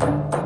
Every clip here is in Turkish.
Bye.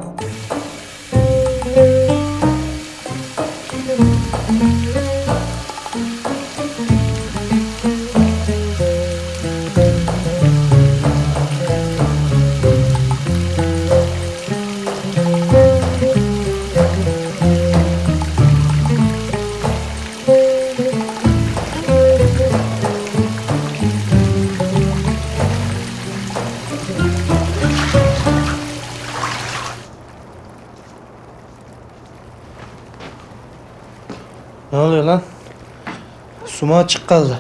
Ne oluyor lan? Suma açık kaldı.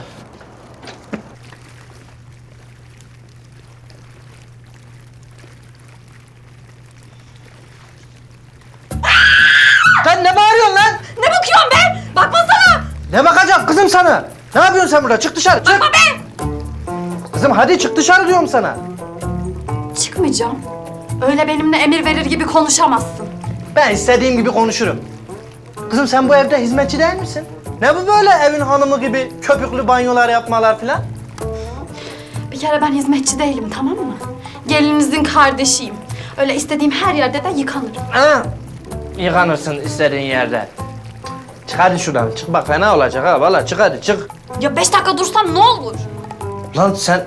Sen ne bağırıyorsun lan? Ne bakıyorsun be? Bakmasana. Ne bakacağım kızım sana? Ne yapıyorsun sen burada? Çık dışarı, çık. Bakma be. Kızım hadi çık dışarı diyorum sana. Çıkmayacağım. Öyle benimle emir verir gibi konuşamazsın. Ben istediğim gibi konuşurum. Kızım sen bu evde hizmetçi değil misin? Ne bu böyle evin hanımı gibi köpüklü banyolar yapmalar filan? Bir kere ben hizmetçi değilim tamam mı? Gelininizin kardeşiyim. Öyle istediğim her yerde de yıkanırım. Ha? Yıkanırsın istediğin yerde. Çık hadi şuradan. Çık bak fena olacak ha. Valla çık hadi çık. Ya beş dakika dursan ne olur? Lan sen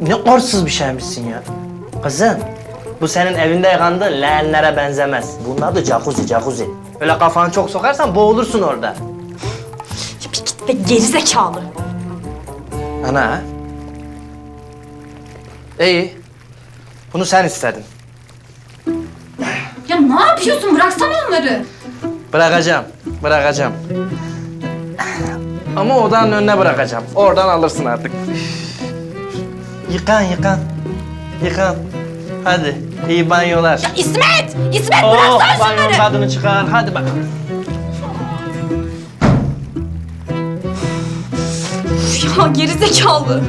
ne arsız bir şeymişsin ya. Kızım bu senin evinde yıkandığın leğenlere benzemez. Bunun adı jacuzzi jacuzzi. Öyle kafanı çok sokarsan boğulursun orada. Ya bir git be geri zekalı. Ana? İyi. Bunu sen istedin. Ya ne yapıyorsun? Bıraksana onları. Bırakacağım. Bırakacağım. Ama odanın önüne bırakacağım. Oradan alırsın artık. Yıkan yıkan. Yıkan. Hadi iyi banyolar. Ya İsmet! İsmet Oh, bıraksana banyo şunları. tadını çıkar. Hadi bakalım. Ya geri zekalı.